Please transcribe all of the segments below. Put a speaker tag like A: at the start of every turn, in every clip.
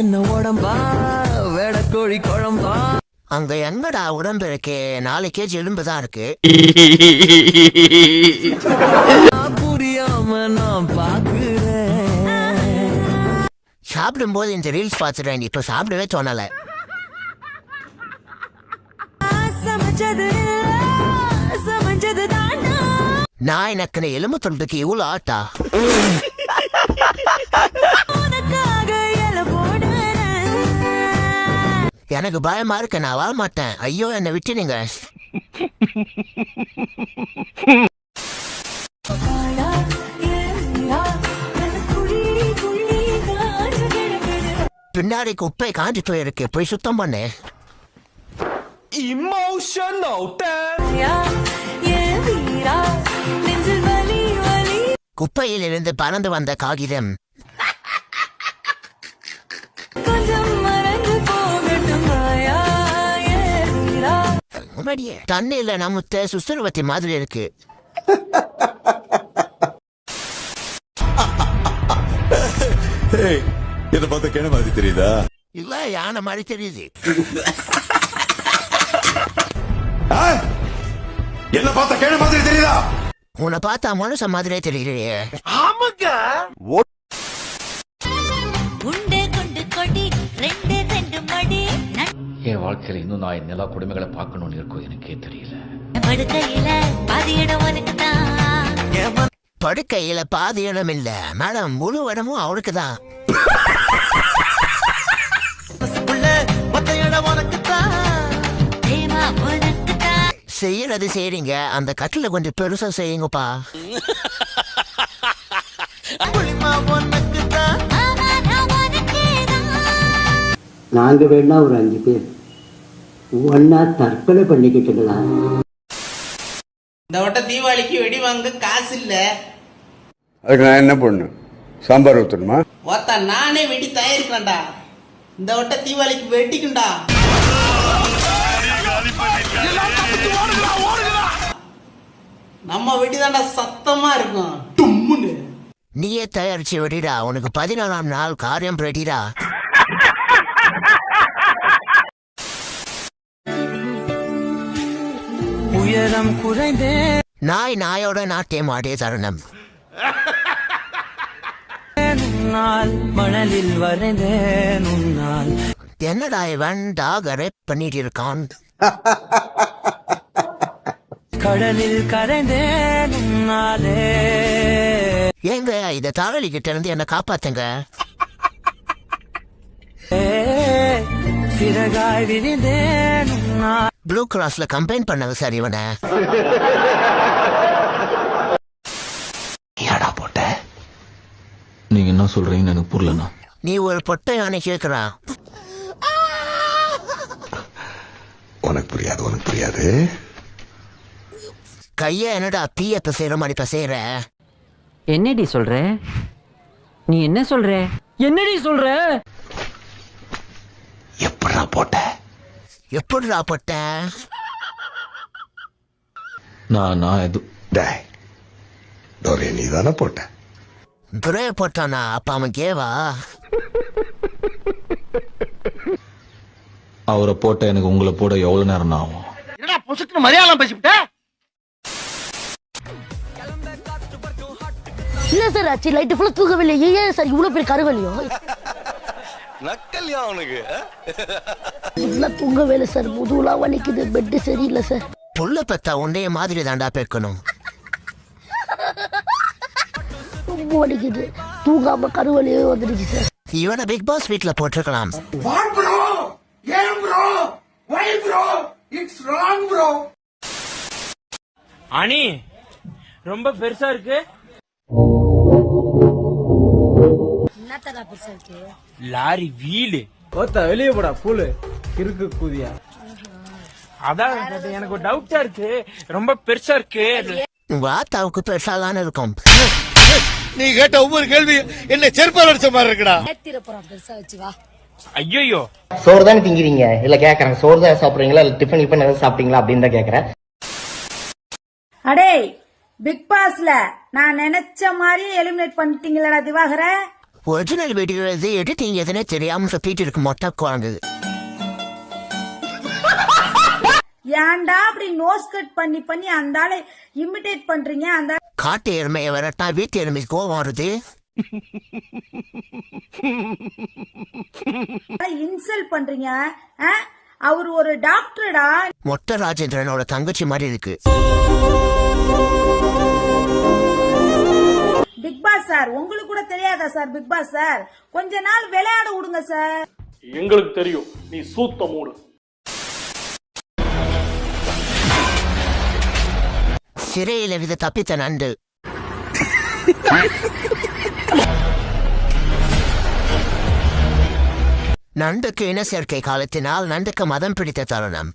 A: என்ன உடம்பா? வேடக்கோழி குழம்பா?
B: அங்க எங்கடா உடம்பு இருக்கு? நாலு கேஜி எலும்பு தான் இருக்கு.
A: புரியாம நான் பாக்குறேன்.
B: சாப்பிடும்போது இந்த ரீல்ஸ் பார்த்துட்டேன். இப்ப சாப்பிடவே தோணல.
C: சமைச்சது
B: நான் எனக்கு எலும்பு தொண்டுக்கு இவ்வளவு ஆட்டா? எனக்கு பயமா இருக்கு. நான் வாழ மாட்டேன். ஐயோ என்னை விட்டுடுங்க. பின்னாடி குப்பை காஞ்சி போயிருக்கு. போய் சுத்தம் பண்ணு.
A: Emotional damn
C: ஐயா, ஏன் வீரா, நெஞ்சில் வலி, வலி.
B: குப்பையில் இருந்து பறந்து வந்த காகிதம். முன்னாடியே தண்ணியில நமுத்த சுசுறுவத்தி மாதிரி இருக்கு.
D: இதை பார்த்த கேன மாதிரி தெரியுதா?
B: இல்ல யானை மாதிரி தெரியுது?
D: என்ன பார்த்த கேன மாதிரி தெரியுதா?
B: உன்னை பார்த்தா மனுஷன் மாதிரியே தெரியலையே.
C: உண்டே
E: வாழ்க்கையில இன்னும் நான் என் நிலா கொடுமைகளை பார்க்கணும்னு இருக்கும் எனக்கே தெரியல.
C: படுக்கையில பாதி இடம்
B: இல்ல. மேடம் முழு இடமும் அவளுக்கு தான் செய்யறது செய்றீங்க. அந்த கட்டில கொஞ்சம் பெருசா செய்யுங்கப்பா.
F: நாங்க வேணா ஒரு அஞ்சு பேர். ஒன்னா தற்கொலை பண்ணிக்கிட்டுங்களா?
G: இந்த வட்டம் தீபாவளிக்கு வெடி வாங்க காசு இல்ல
H: அதுக்கு நான் என்ன பண்ணு சாம்பார் ஊற்றணுமா
G: ஒருத்தா நானே வெடி தயாரிக்கிறேன்டா. இந்த வட்டம் தீபாவளிக்கு வெடிக்கும்டா. நம்ம வெடி தான்டா சத்தமா இருக்கும். டும்முன்னு
B: நீயே தயாரிச்சு விடுடா. உனக்கு பதினாலாம் நாள் காரியம் ரெடிடா
A: உயரம் குறைந்தேன்
B: நாய் நாயோட நாட்டியம் ஆடிய தருணம்
A: உன்னால் மணலில் வரைந்தேன் உன்னால்.
B: என்னடா இவன் டாக் ரேப் பண்ணிட்டு இருக்கான்
A: கடலில் கரைந்தேன் உன்னாலே.
B: ஏங்க இத தாவலி கிட்ட இருந்து என்ன காப்பாத்துங்க.
A: சிறகாய் விரிந்தேன் உன்னால்.
B: ப்ளூ கிராஸ்ல கம்பெயின் பண்ணது சார் இவனை. ஏடா போட்ட?
E: நீங்க என்ன சொல்றீங்கன்னு எனக்கு புரியலண்ணா.
B: நீ ஒரு பொட்டை யானை கேக்குறான்
D: உனக்கு புரியாது உனக்கு புரியாது.
B: கைய என்னடா தீய பிசைற மாதிரி பிசைற
I: என்னடி சொல்ற? நீ என்ன சொல்ற? என்னடி சொல்ற?
D: எப்படா போட்ட?
B: எப்படிடா பொட்ட?
E: நான் நான் எது?
D: டேய் டோரே நீ தானே போட்ட
B: துரைய போட்டானா? அப்ப அவன் கேவா
E: அவரை போட்ட எனக்கு உங்களை போட எவ்வளவு நேரம் ஆகும்?
J: இல்ல சார் ஆச்சு? லைட்டு ஃபுல்லா தூக்கவில்லை ஏன் சார் இவ்வளவு பெரிய கருவலியும்
D: நக்கல்யா அவனுக்கு
J: ஃபுல்லா தூங்கவே இல்லை சார். முதுகுலாம் வலிக்குது. பெட்டு சரியில்லை சார்.
B: புள்ள பெத்தா உன்னைய மாதிரி தாண்டா பெக்கணும்.
J: ரொம்ப வலிக்குது. தூங்காம கருவலியே வந்துருச்சு சார்.
B: இவனை பிக் பாஸ் வீட்ல போட்டிருக்கலாம்.
A: அணி ரொம்ப பெருசா இருக்கு. Lorry wheel.
G: வெளியே போடா பூலு. இருக்கு கூதியா.
A: அதான் எனக்கு ஒரு டவுட்டா இருக்கு. ரொம்ப பெருசா இருக்கு.
B: உங்க ஆத்தாவுக்கு பெருசா தானே இருக்கும்.
D: நீ கேட்ட ஒவ்வொரு கேள்வி என்ன செருப்பால் அடிச்ச மாதிரி இருக்குடா.
A: ஐயோ
F: சோறு தானே திங்கிறீங்க இல்ல கேக்குறேன் சோறு தான் சாப்பிடுறீங்களா? இல்ல டிஃபன் டிஃபன் ஏதாவது சாப்பிட்டீங்களா? அப்படின்னு தான் கேக்குறேன்.
C: அடே பிக் பாஸ்ல நான் நினைச்ச மாதிரி எலிமினேட் பண்ணிட்டீங்களா திவாகர.
B: ஒரிஜினல் வீடியோ இது எடிட்டிங் எதுனே தெரியாம சுத்திட்டு இருக்கு மொட்டை குழந்தை
C: ஏன்டா அப்படி நோஸ் கட் பண்ணி பண்ணி அந்த ஆளை இமிடேட் பண்றீங்க? அந்த
B: காட்டு எருமையை வரட்டா வீட்டு எருமை கோவம் வருது.
C: இன்சல்ட் பண்றீங்க? அவர் ஒரு டாக்டர்டா
B: மொட்டை ராஜேந்திரனோட தங்கச்சி மாதிரி இருக்கு.
C: பிக் பாஸ் சார் உங்களுக்கு கூட தெரியாதா சார் பிக் பாஸ் சார்? கொஞ்ச நாள் விளையாட விடுங்க சார்.
K: எங்களுக்கு தெரியும். நீ சூத்த மூடு.
B: சிறையில் இருந்து தப்பித்த நண்டு. நண்டுக்கு இன சேர்க்கை காலத்தினால் நண்டுக்கு மதம் பிடித்த தருணம்.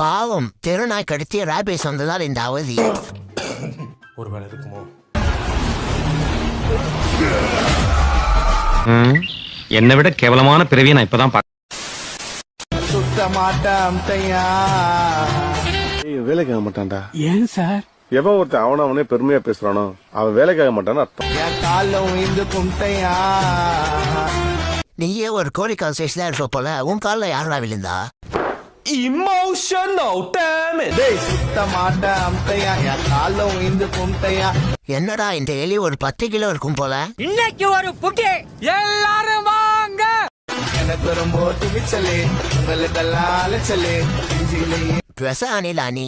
B: பாவம். தெருநாய் கடுத்திய ராபேஸ் வந்ததால் இந்த அவதி.
A: ஒருவேளை இருக்குமோ?
I: என்னை விட கேவலமான பிறவியை நான் இப்பதான்
D: சுத்த மாட்டான்
H: வேலைக்காக மாட்டான்டா.
A: ஏன் சார்?
H: எவன் ஒருத்தன் அவன அவனே பெருமையா பேசுறானோ அவன் வேலைக்காக மாட்டான்னு அர்த்தம்.
D: என் காலம் இந்த குந்தையா
B: நீயே ஒரு கோழிக்கால் சேஷ் தான் இருப்ப போல. உன் காலில் யாரா விழுந்தா?
A: டேம்
D: டேய் சுத்த மாட்டான் தையா என் காலம் இந்த
B: என்னடா இந்த எலி ஒரு பத்து கிலோ இருக்கும் போல?
I: இன்னைக்கு ஒரு புட்டி.
A: எல்லாரும் வாங்க.
D: எனக்கு ரொம்ப துணிச்சலே உங்களுக்கெல்லாம் அலைச்சலே
B: ட்ரெஸ் அணிலா நீ?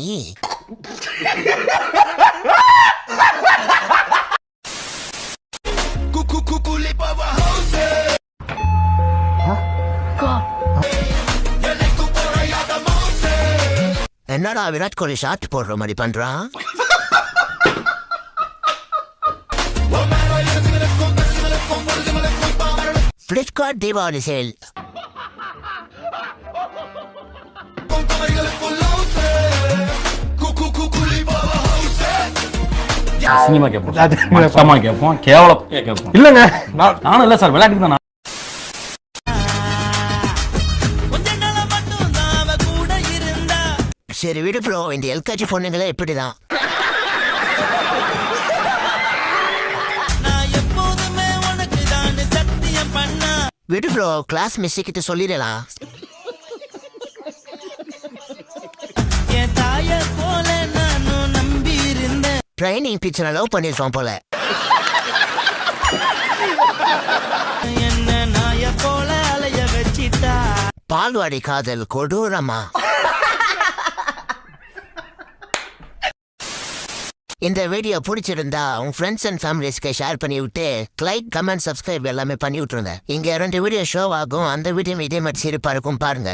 B: என்னடா விராட் கோலி ஷாட் போடுற மாதிரி பண்றான் பிளிப்கார்ட் தீபாவளி சேல்
E: சினிமா கேட்போம் மட்டமா கேட்போம் கேவலம் கேட்போம்
A: இல்லங்க.
E: நானும் இல்ல சார் விளையாட்டுக்கு தான்
B: சரி விடு ப்ரோ இந்த எல்காட்சி பொண்ணுங்களே இப்படிதான். விடு ப்ரோ கிளாஸ் மிஸ் கிட்ட சொல்லிடலாம் ட்ரைனிங் டீச்சரை லவ் பண்ணிருக்கோம் போல. பால்வாடி காதல் கொடூரமா? இந்த வீடியோ பிடிச்சிருந்தா உங்க ஃப்ரெண்ட்ஸ் அண்ட் ஃபேமிலிஸ்க்கு ஷேர் பண்ணி விட்டு லைக் கமெண்ட் சப்ஸ்கிரைப் எல்லாமே பண்ணி விட்டுருங்க. இங்க ரெண்டு வீடியோ ஷோ ஆகும். அந்த வீடியோ இதே மாதிரி சிரிப்பா இருக்கும் பாருங்க.